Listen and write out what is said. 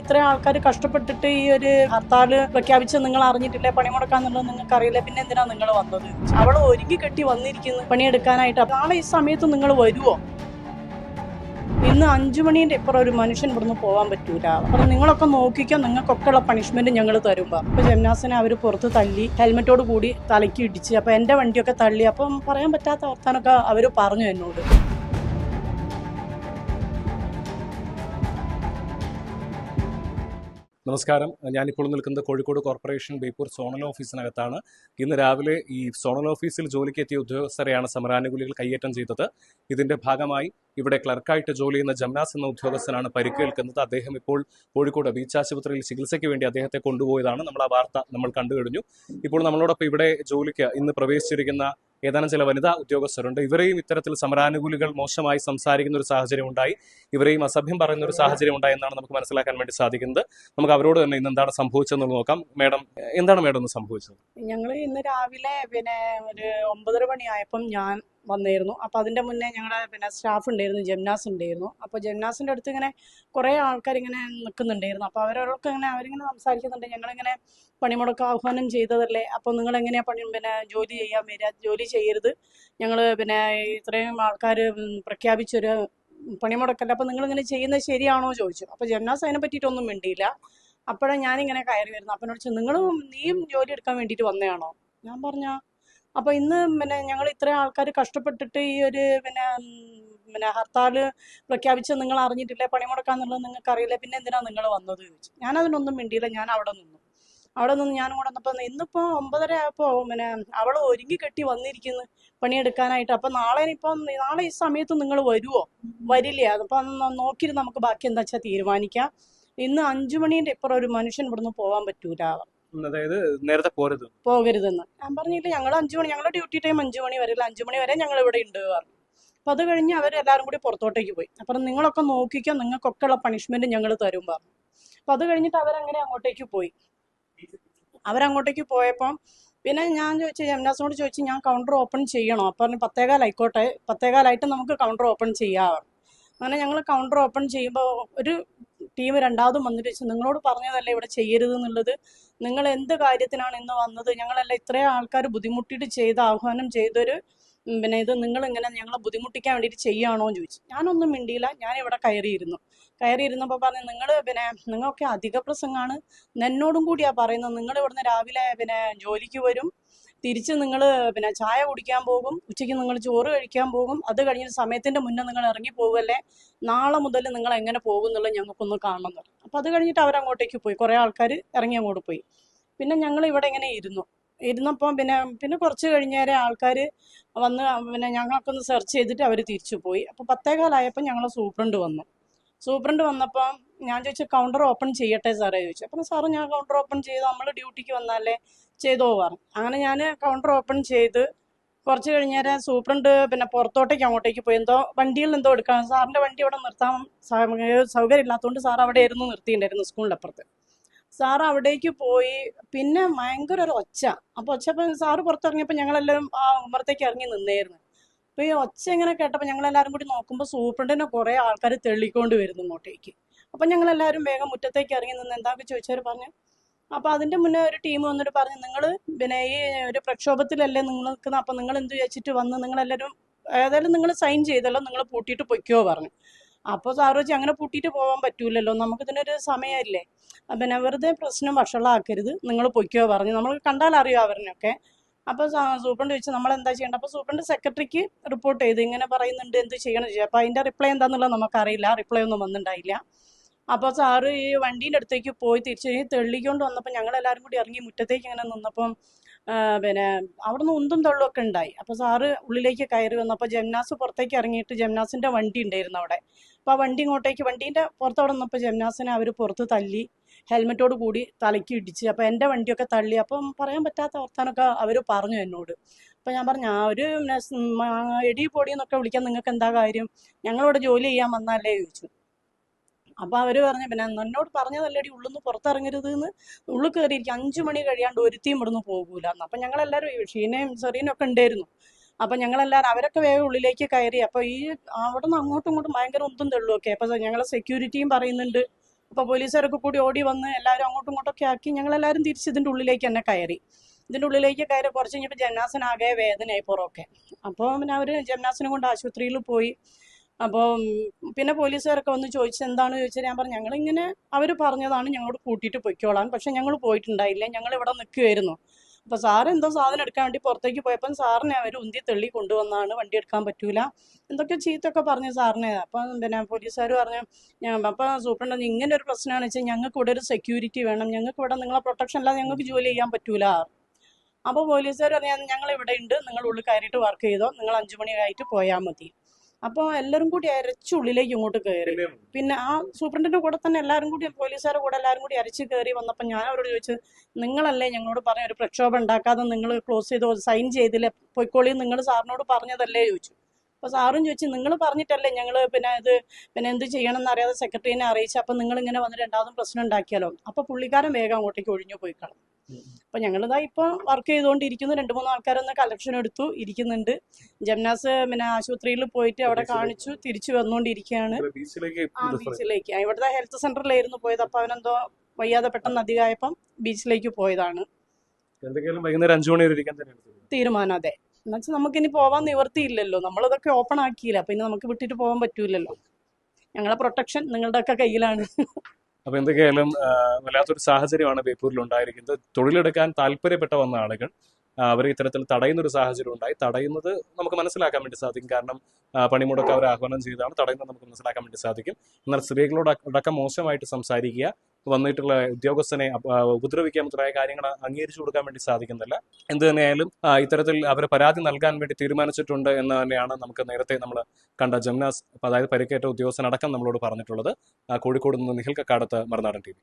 ഇത്രയും ആൾക്കാർ കഷ്ടപ്പെട്ടിട്ട് ഈ ഒരു ഹർത്താൽ പ്രഖ്യാപിച്ച് നിങ്ങൾ അറിഞ്ഞിട്ടില്ല? പണിമുടക്കാന്നുള്ളത് നിങ്ങൾക്ക് അറിയില്ല പിന്നെ എന്തിനാ നിങ്ങൾ വന്നത്? അവൾ ഒരുങ്ങി കെട്ടി വന്നിരിക്കുന്നു പണിയെടുക്കാനായിട്ട്. നാളെ ഈ സമയത്ത് നിങ്ങൾ വരുമോ ഇന്ന് അഞ്ചു മണീന്റെ ഇപ്പുറം ഒരു മനുഷ്യൻ ഇവിടുന്ന് പോകാൻ പറ്റൂല. അപ്പൊ നിങ്ങളൊക്കെ നോക്കിക്കോ നിങ്ങൾക്കൊക്കെ ഉള്ള പണിഷ്മെന്റ് ഞങ്ങൾ തരുമ്പോ. അപ്പൊ ജംനാസിനെ അവർ പുറത്ത് തള്ളി ഹെൽമെറ്റോട് കൂടി തലയ്ക്ക് ഇടിച്ച് അപ്പൊ എന്റെ വണ്ടിയൊക്കെ തള്ളി. അപ്പം പറയാൻ പറ്റാത്ത വർത്താനൊക്കെ അവർ പറഞ്ഞു എന്നോട്. നമസ്കാരം. ഞാനിപ്പോൾ നിൽക്കുന്നത് കോഴിക്കോട് കോർപ്പറേഷൻ ബേപ്പൂർ സോണൽ ഓഫീസിനകത്താണ്. ഇന്ന് രാവിലെ ഈ സോണൽ ഓഫീസിൽ ജോലിക്ക് എത്തിയ ഉദ്യോഗസ്ഥരെയാണ് സമരാനുകൂലികൾ കയ്യേറ്റം ചെയ്തത്. ഇതിന്റെ ഭാഗമായി ഇവിടെ ക്ലർക്കായിട്ട് ജോലി ചെയ്യുന്ന ജംനാസ് എന്ന ഉദ്യോഗസ്ഥനാണ് പരിക്കേൽക്കുന്നത്. അദ്ദേഹം ഇപ്പോൾ കോഴിക്കോട് ബീച്ച് ആശുപത്രിയിൽ ചികിത്സയ്ക്ക് വേണ്ടി അദ്ദേഹത്തെ കൊണ്ടുപോയതാണ്. നമ്മൾ ആ വാർത്ത നമ്മൾ കണ്ടു കഴിഞ്ഞു ഇപ്പോൾ നമ്മളോടൊപ്പം ഇവിടെ ജോലിക്ക് ഇന്ന് പ്രവേശിച്ചിരിക്കുന്ന ഏതാനും ചില വനിതാ ഉദ്യോഗസ്ഥരുണ്ട്. ഇവരെയും ഇത്തരത്തിൽ സമരാനുകൂലികൾ മോശമായി സംസാരിക്കുന്ന ഒരു സാഹചര്യം ഉണ്ടായി. ഇവരെയും അസഭ്യം പറയുന്ന ഒരു സാഹചര്യം ഉണ്ടായി എന്നാണ് നമുക്ക് മനസ്സിലാക്കാൻ വേണ്ടി സാധിക്കുന്നത്. നമുക്ക് അവരോട് തന്നെ ഇന്ന് എന്താണ് സംഭവിച്ചതെന്ന് നോക്കാം. മേഡം എന്താണ് മേഡം സംഭവിച്ചത്? ഞങ്ങൾ ഇന്ന് രാവിലെ പിന്നെ ഒരു ഒമ്പതര മണിയായപ്പം ഞാൻ വന്നായിരുന്നു അപ്പൊ അതിന്റെ മുന്നേ ഞങ്ങളുടെ പിന്നെ സ്റ്റാഫ് ഉണ്ടായിരുന്നു ജംനാസ് ഉണ്ടായിരുന്നു. അപ്പൊ ജംനാസിന്റെ അടുത്ത് ഇങ്ങനെ കുറെ ആൾക്കാർ ഇങ്ങനെ നിൽക്കുന്നുണ്ടായിരുന്നു അപ്പൊ അവരോടൊക്കെ ഇങ്ങനെ അവരിങ്ങനെ സംസാരിക്കുന്നുണ്ട്. ഞങ്ങളിങ്ങനെ പണിമുടക്ക് ആഹ്വാനം ചെയ്തതല്ലേ? അപ്പൊ നിങ്ങൾ എങ്ങനെയാ പണി പിന്നെ ജോലി ചെയ്യാൻ വരിക ജോലി ചെയ്യരുത്? ഞങ്ങൾ പിന്നെ ഇത്രയും ആൾക്കാർ പ്രഖ്യാപിച്ചൊരു പണിമുടക്കല്ല? നിങ്ങൾ ഇങ്ങനെ ചെയ്യുന്നത് ശരിയാണോ ചോദിച്ചു. അപ്പൊ ജംനാസ് അതിനെ പറ്റിയിട്ടൊന്നും മിണ്ടിയില്ല. അപ്പോഴാണ് ഞാനിങ്ങനെ കയറി വരുന്നത്. അപ്പനോട് എന്നോട് നിങ്ങൾ നീയും ജോലി എടുക്കാൻ വേണ്ടിയിട്ട് വന്നതാണോ? ഞാൻ പറഞ്ഞ അപ്പൊ ഇന്ന് പിന്നെ ഞങ്ങൾ ഇത്രയും ആൾക്കാർ കഷ്ടപ്പെട്ടിട്ട് ഈ ഒരു പിന്നെ പിന്നെ ഹർത്താൽ പ്രഖ്യാപിച്ച് നിങ്ങൾ അറിഞ്ഞിട്ടില്ല? പണിമുടക്കാന്നുള്ളത് നിങ്ങൾക്ക് അറിയില്ല? പിന്നെ എന്തിനാ നിങ്ങൾ വന്നത് ചോദിച്ചു. ഞാൻ അതിനൊന്നും മിണ്ടിയില്ല. ഞാൻ അവിടെ നിന്നു. അവിടെ നിന്ന് ഞാനും കൂടെ വന്നപ്പോൾ ഇന്നിപ്പോ ഒമ്പതര ആയപ്പോ പിന്നെ അവൾ ഒരുങ്ങി കെട്ടി വന്നിരിക്കുന്നു പണിയെടുക്കാനായിട്ട്. അപ്പൊ നാളെ ഇപ്പം നാളെ ഈ സമയത്ത് നിങ്ങൾ വരുമോ വരില്ലേ? അതിപ്പോൾ നോക്കിയിട്ട് നമുക്ക് ബാക്കി എന്താ വെച്ചാൽ തീരുമാനിക്കാം. ഇന്ന് അഞ്ചു മണീന്റെ ഇപ്പുറം ഒരു മനുഷ്യൻ ഇവിടുന്ന് പോകാൻ പറ്റൂല. അതായത് നേരത്തെ പോരുത്. പോകരുതെന്ന്. ഞാൻ പറഞ്ഞില്ല ഞങ്ങൾ അഞ്ചു മണി ഞങ്ങളുടെ ഡ്യൂട്ടി ടൈം അഞ്ചു മണി വരെ അഞ്ചു മണി വരെ ഞങ്ങൾ ഇവിടെ ഉണ്ട് പറഞ്ഞു. അപ്പൊ അത് കഴിഞ്ഞ് അവർ എല്ലാവരും കൂടി പുറത്തോട്ടേക്ക് പോയി. അപ്പം നിങ്ങളൊക്കെ നോക്കിക്കോ നിങ്ങൾക്കൊക്കെ ഉള്ള പണിഷ്മെന്റ് ഞങ്ങൾ തരും പറഞ്ഞു. അപ്പൊ അത് കഴിഞ്ഞിട്ട് അവരങ്ങനെ അങ്ങോട്ടേക്ക് പോയി. അവരങ്ങോട്ടേക്ക് പോയപ്പം പിന്നെ ഞാൻ ചോദിച്ചു എംനാസിനോട് ചോദിച്ചു ഞാൻ കൗണ്ടർ ഓപ്പൺ ചെയ്യണോ? അപ്പം പറഞ്ഞു പത്തേകാലായിക്കോട്ടെ പത്തേകാലായിട്ട് നമുക്ക് കൗണ്ടർ ഓപ്പൺ ചെയ്യാം അങ്ങനെ ഞങ്ങൾ കൗണ്ടർ ഓപ്പൺ ചെയ്യുമ്പോൾ ഒരു ടീം രണ്ടാമതും വന്നിട്ട് നിങ്ങളോട് പറഞ്ഞതല്ലേ ഇവിടെ ചെയ്യരുത് എന്നുള്ളത്? നിങ്ങൾ എന്ത് കാര്യത്തിനാണ് ഇന്ന് വന്നത്? ഞങ്ങളെല്ലാം ഇത്രയും ആൾക്കാർ ബുദ്ധിമുട്ടിയിട്ട് ചെയ്ത് ആഹ്വാനം ചെയ്തൊരു പിന്നെ ഇത് നിങ്ങൾ ഇങ്ങനെ ഞങ്ങളെ ബുദ്ധിമുട്ടിക്കാൻ വേണ്ടിയിട്ട് ചെയ്യാണോ എന്ന് ചോദിച്ചു. ഞാനൊന്നും മിണ്ടിയില്ല. ഞാൻ ഇവിടെ കയറിയിരുന്നു. കയറിയിരുന്നപ്പോൾ പറഞ്ഞു നിങ്ങൾ പിന്നെ നിങ്ങൾക്ക് അധിക പ്രസംഗമാണ് എന്നോടും കൂടിയാണ് പറയുന്നത്. നിങ്ങൾ ഇവിടുന്ന് രാവിലെ പിന്നെ ജോലിക്ക് വരും. തിരിച്ച് നിങ്ങൾ പിന്നെ ചായ കുടിക്കാൻ പോകും ഉച്ചയ്ക്ക് നിങ്ങൾ ചോറ് കഴിക്കാൻ പോകും അത് കഴിഞ്ഞ സമയത്തിന്റെ മുന്നേ നിങ്ങൾ ഇറങ്ങി പോകുമല്ലേ നാളെ മുതൽ നിങ്ങൾ എങ്ങനെ പോകും എന്നുള്ളത് ഞങ്ങൾക്കൊന്ന് കാണണം എന്ന്. അപ്പം അത് കഴിഞ്ഞിട്ട് അവരങ്ങോട്ടേക്ക് പോയി. കുറേ ആൾക്കാർ ഇറങ്ങി അങ്ങോട്ട് പോയി. പിന്നെ ഞങ്ങൾ ഇവിടെ ഇങ്ങനെ ഇരുന്നു. ഇരുന്നപ്പം പിന്നെ പിന്നെ കുറച്ച് കഴിഞ്ഞേരെ ആൾക്കാർ വന്ന് പിന്നെ ഞങ്ങളൊക്കെ ഒന്ന് സെർച്ച് ചെയ്തിട്ട് അവർ തിരിച്ചു പോയി. അപ്പോൾ പത്തേകാലായപ്പോൾ ഞങ്ങളെ സൂപ്രണ്ട് വന്നു. സൂപ്രണ്ട് വന്നപ്പോൾ ഞാൻ ചോദിച്ചു കൗണ്ടർ ഓപ്പൺ ചെയ്യട്ടെ സാറേ? ചോദിച്ചു. അപ്പം സാറ് ഞാൻ കൗണ്ടർ ഓപ്പൺ ചെയ്ത്. നമ്മൾ ഡ്യൂട്ടിക്ക് വന്നാലേ ചെയ്തു? പറഞ്ഞു. അങ്ങനെ ഞാൻ കൗണ്ടർ ഓപ്പൺ ചെയ്ത് കുറച്ച് കഴിഞ്ഞേരം സൂപ്രണ്ട് പിന്നെ പുറത്തോട്ടേക്ക് അങ്ങോട്ടേക്ക് പോയി. എന്തോ വണ്ടിയിൽ എന്തോ എടുക്കാൻ സാറിന്റെ വണ്ടി അവിടെ നിർത്താൻ സൗകര്യം ഇല്ലാത്തതുകൊണ്ട് സാർ അവിടെ ആയിരുന്നു നിർത്തിയിട്ടുണ്ടായിരുന്നു സ്കൂളിന്റെ അപ്പുറത്ത് സാർ അവിടേക്ക് പോയി. പിന്നെ ഭയങ്കര ഒരു ഒച്ച. അപ്പൊ ഒച്ച അപ്പം സാറ് പുറത്തിറങ്ങിയപ്പോൾ ഞങ്ങളെല്ലാം ആ ഉമ്മറത്തേക്ക് ഇറങ്ങി നിന്നായിരുന്നു. അപ്പൊ ഈ ഒച്ച ഇങ്ങനെ കേട്ടപ്പോൾ എല്ലാരും കൂടി നോക്കുമ്പോൾ സൂപ്രണ്ടിനെ കുറെ ആൾക്കാർ തെള്ളിക്കൊണ്ട് വരുന്നു ഇങ്ങോട്ടേക്ക്. അപ്പൊ ഞങ്ങൾ എല്ലാവരും വേഗം മുറ്റത്തേക്ക് ഇറങ്ങി നിന്ന് എന്താക്കി ചോദിച്ചവർ പറഞ്ഞു? അപ്പൊ അതിന്റെ മുന്നേ ഒരു ടീം വന്നിട്ട് പറഞ്ഞു നിങ്ങൾ പിന്നെ ഈ ഒരു പ്രക്ഷോഭത്തിലല്ലേ നിങ്ങൾ നിൽക്കുന്നത് അപ്പൊ നിങ്ങൾ എന്ത് വെച്ചിട്ട് വന്ന് നിങ്ങളെല്ലാവരും ഏതായാലും നിങ്ങൾ സൈൻ ചെയ്തല്ലോ നിങ്ങൾ പൂട്ടിയിട്ട് പൊയ്ക്കോ പറഞ്ഞു. അപ്പോൾ വെച്ചാൽ അങ്ങനെ പൂട്ടിയിട്ട് പോകാൻ പറ്റൂലല്ലോ നമുക്കിതിനൊരു സമയമല്ലേ പിന്നെ വെറുതെ പ്രശ്നം വഷളാക്കരുത് നിങ്ങൾ പൊയ്ക്കോ പറഞ്ഞു. നമ്മൾ കണ്ടാൽ അറിയാം അവരിനൊക്കെ? അപ്പോൾ സൂപ്രണ്ട് ചോദിച്ചു നമ്മൾ എന്താ ചെയ്യേണ്ടത്? അപ്പോൾ സൂപ്രണ്ട് സെക്രട്ടറിക്ക് റിപ്പോർട്ട് ചെയ്ത്. ഇങ്ങനെ പറയുന്നുണ്ട് എന്ത് ചെയ്യണം? ചോദിച്ചു. അപ്പോൾ അതിന്റെ റിപ്ലൈ എന്താണെന്നുള്ളത് നമുക്കറിയില്ല. റിപ്ലൈ ഒന്നും വന്നിട്ടുണ്ടായില്ല അപ്പോൾ സാറ് ഈ വണ്ടീന്റെ അടുത്തേക്ക് പോയി തിരിച്ച് വന്നപ്പോൾ ഞങ്ങൾ എല്ലാവരും കൂടി ഇറങ്ങി മുറ്റത്തേക്ക് ഇങ്ങനെ നിന്നപ്പം പിന്നെ അവിടെ നിന്ന് ഉന്തും തള്ളുമൊക്കെ ഉണ്ടായി. അപ്പോൾ സാറ് ഉള്ളിലേക്ക് കയറി വന്നപ്പോൾ ജംനാസ് പുറത്തേക്ക് ഇറങ്ങിയിട്ട് ജംനാസിന്റെ വണ്ടി ഉണ്ടായിരുന്നു അവിടെ. അപ്പോൾ ആ വണ്ടി ഇങ്ങോട്ടേക്ക് വണ്ടീന്റെ പുറത്തവിടെ നിന്നപ്പോൾ ജംനാസിനെ അവർ പുറത്ത് തല്ലി ഹെൽമെറ്റോട് കൂടി തലയ്ക്ക് ഇടിച്ച് അപ്പോൾ എന്റെ വണ്ടിയൊക്കെ തള്ളി. അപ്പം പറയാൻ പറ്റാത്ത വർത്താനൊക്കെ അവർ പറഞ്ഞു എന്നോട്. അപ്പം ഞാൻ പറഞ്ഞു ആ ഒരു എടി പൊടി എന്നൊക്കെ വിളിക്കാൻ നിങ്ങൾക്ക് എന്താ കാര്യം? ഞങ്ങളിവിടെ ജോലി ചെയ്യാൻ വന്നല്ലേ ചോദിച്ചു. അപ്പൊ അവർ പറഞ്ഞു പിന്നെ എന്നോട് പറഞ്ഞതല്ലടി ഉള്ളിന്ന് പുറത്തിറങ്ങരുത് എന്ന് ഉള്ളിൽ കയറിയിരിക്കും. അഞ്ചു മണി കഴിയാണ്ട് ഒരുത്തിയും ഇവിടുന്ന് പോകൂല എന്ന് അപ്പൊ ഞങ്ങളെല്ലാവരും ഷീനയും സെറീനും ഒക്കെ ഉണ്ടായിരുന്നു. അപ്പൊ ഞങ്ങളെല്ലാവരും അവരൊക്കെ വേഗം ഉള്ളിലേക്ക് കയറി. അപ്പൊ ഈ അവിടെ നിന്ന് അങ്ങോട്ടും ഇങ്ങോട്ടും ഭയങ്കര ഒന്നും തള്ളുമൊക്കെ അപ്പൊ ഞങ്ങളെ സെക്യൂരിറ്റിയും പറയുന്നുണ്ട്. അപ്പോൾ പോലീസുകാരൊക്കെ കൂടി ഓടി വന്ന് എല്ലാവരും അങ്ങോട്ടും ഇങ്ങോട്ടൊക്കെ ആക്കി ഞങ്ങളെല്ലാവരും തിരിച്ച് ഇതിന്റെ ഉള്ളിലേക്ക് തന്നെ കയറി. ഇതിന്റെ ഉള്ളിലേക്ക് കയറി കുറച്ച് കഴിഞ്ഞപ്പോൾ ജംനാസിനാകെ വേദനയായി പുറമൊക്കെ. അപ്പോൾ പിന്നെ അവർ ജംനാസിനെ കൊണ്ട് ആശുപത്രിയിൽ പോയി. അപ്പോൾ പിന്നെ പോലീസുകാരൊക്കെ വന്ന് ചോദിച്ചത് എന്താണ് ചോദിച്ചാൽ ഞാൻ പറഞ്ഞു ഞങ്ങളിങ്ങനെ അവർ പറഞ്ഞതാണ് ഞങ്ങളോട് കൂട്ടിയിട്ട് പൊയ്ക്കോളാൻ. പക്ഷെ ഞങ്ങൾ പോയിട്ടുണ്ടായില്ല. ഞങ്ങൾ ഇവിടെ നിൽക്കുമായിരുന്നു അപ്പോൾ സാർ എന്തോ സാധനം എടുക്കാൻ വേണ്ടി പുറത്തേക്ക് പോയപ്പോൾ സാറിനെ അവർ ഉന്തി തള്ളി കൊണ്ടുവന്നാണ് വണ്ടി എടുക്കാൻ പറ്റൂല. എന്തൊക്കെ ചീത്തൊക്കെ പറഞ്ഞു സാറിനെ. അപ്പം പിന്നെ പോലീസുകാർ പറഞ്ഞു ഞാൻ അപ്പം സൂപ്രണ്ട് ഇങ്ങനെ ഒരു പ്രശ്നമാണെന്ന് വെച്ചാൽ ഞങ്ങൾക്ക് ഇവിടെ ഒരു സെക്യൂരിറ്റി വേണം. ഞങ്ങൾക്ക് ഇവിടെ നിങ്ങളെ പ്രൊട്ടക്ഷൻ അല്ലാതെ ഞങ്ങൾക്ക് ജോലി ചെയ്യാൻ പറ്റൂല. അപ്പോൾ പോലീസുകാർ പറഞ്ഞു ഞങ്ങൾ ഇവിടെ ഉണ്ട്. നിങ്ങൾ ഉള്ളിൽ കയറിയിട്ട് വർക്ക് ചെയ്തോ. നിങ്ങൾ അഞ്ചു മണിയായിട്ട് പോയാൽ മതി. അപ്പോൾ എല്ലാരും കൂടി അരച്ച് ഉള്ളിലേക്ക് ഇങ്ങോട്ട് കയറി പിന്നെ ആ സൂപ്രണ്ടിന്റെ കൂടെ തന്നെ എല്ലാരും കൂടി പോലീസുകാരുടെ കൂടെ എല്ലാരും കൂടി അരച്ച് കയറി വന്നപ്പോൾ ഞാൻ അവരോട് ചോദിച്ചു നിങ്ങളല്ലേ ഞങ്ങളോട് പറഞ്ഞ ഒരു പ്രക്ഷോഭം ഉണ്ടാക്കാതെ നിങ്ങൾ ക്ലോസ് ചെയ്തോ സൈൻ ചെയ്തില്ലേ? പൊയ്ക്കോളി നിങ്ങൾ സാറിനോട് പറഞ്ഞതല്ലേ? ചോദിച്ചു. അപ്പോൾ സാറും ചോദിച്ചു നിങ്ങൾ പറഞ്ഞിട്ടല്ലേ ഞങ്ങൾ പിന്നെ ഇത് പിന്നെ എന്ത് ചെയ്യണം എന്നറിയാതെ സെക്രട്ടറിനെ അറിയിച്ചു? അപ്പം നിങ്ങൾ ഇങ്ങനെ വന്ന് രണ്ടാമതും പ്രശ്നം ഉണ്ടാക്കിയാലോ? അപ്പോൾ പുള്ളിക്കാരൻ വേഗം അങ്ങോട്ടേക്ക് ഒഴിഞ്ഞു പോയി കളഞ്ഞു. അപ്പം ഞങ്ങളിതാ ഇപ്പോൾ വർക്ക് ചെയ്തുകൊണ്ടിരിക്കുന്നു രണ്ട് മൂന്ന് ആൾക്കാരൊന്ന് കളക്ഷൻ എടുത്തു ഇരിക്കുന്നുണ്ട്. ജംനാസ് പിന്നെ ആശുപത്രിയിൽ പോയിട്ട് അവിടെ കാണിച്ചു തിരിച്ചു വന്നുകൊണ്ടിരിക്കുകയാണ് ബീച്ചിലേക്ക് ആ ബീച്ചിലേക്ക്. ആ, ഇവിടുത്തെ ഹെൽത്ത് സെന്ററിലായിരുന്നു പോയത്. അപ്പൊ അവനെന്തോ വയ്യാതെ പെട്ടെന്ന് അധികമായപ്പം ബീച്ചിലേക്ക് പോയതാണ്. തീരുമാനം അതെ. എന്നുവെച്ചാൽ നമുക്കിനി പോവാൻ നിവർത്തിയില്ലല്ലോ നമ്മളിതൊക്കെ ഓപ്പൺ ആക്കിയില്ല. അപ്പൊ ഇനി നമുക്ക് വിട്ടിട്ട് പോകാൻ പറ്റൂലല്ലോ. ഞങ്ങളെ പ്രൊട്ടക്ഷൻ നിങ്ങളുടെ ഒക്കെ കയ്യിലാണ്. അപ്പൊ എന്തൊക്കെയായാലും വല്ലാത്തൊരു സാഹചര്യമാണ് ബേപ്പൂരിൽ ഉണ്ടായിരിക്കുന്നത്. തൊഴിലെടുക്കാൻ താല്പര്യപ്പെട്ട വന്ന ആളുകൾ ആ, അവരെ ഇത്തരത്തിൽ തടയുന്ന ഒരു സാഹചര്യം ഉണ്ടായി. തടയുന്നത് നമുക്ക് മനസ്സിലാക്കാൻ വേണ്ടി സാധിക്കും. കാരണം പണിമുടക്കം അവർ ആഹ്വാനം ചെയ്താണ്. തടയുന്നത് നമുക്ക് മനസ്സിലാക്കാൻ വേണ്ടി സാധിക്കും. എന്നാൽ സ്ത്രീകളോട് അടക്കം മോശമായിട്ട് സംസാരിക്കുക വന്നിട്ടുള്ള ഉദ്യോഗസ്ഥനെ ഉപദ്രവിക്കാൻ മുതലായ കാര്യങ്ങൾ അംഗീകരിച്ചു കൊടുക്കാൻ വേണ്ടി സാധിക്കുന്നില്ല എന്ത് തന്നെയായാലും ഇത്തരത്തിൽ അവർ പരാതി നൽകാൻ വേണ്ടി തീരുമാനിച്ചിട്ടുണ്ട് എന്ന് തന്നെയാണ് നമുക്ക് നേരത്തെ നമ്മൾ കണ്ട ജംനാസ് അതായത് പരിക്കേറ്റ ഉദ്യോഗസ്ഥനടക്കം നമ്മളോട് പറഞ്ഞിട്ടുള്ളത്. കോഴിക്കോട് നിന്ന് നിഖിൽ കക്കാടത്ത് മറുനാടൻ ടി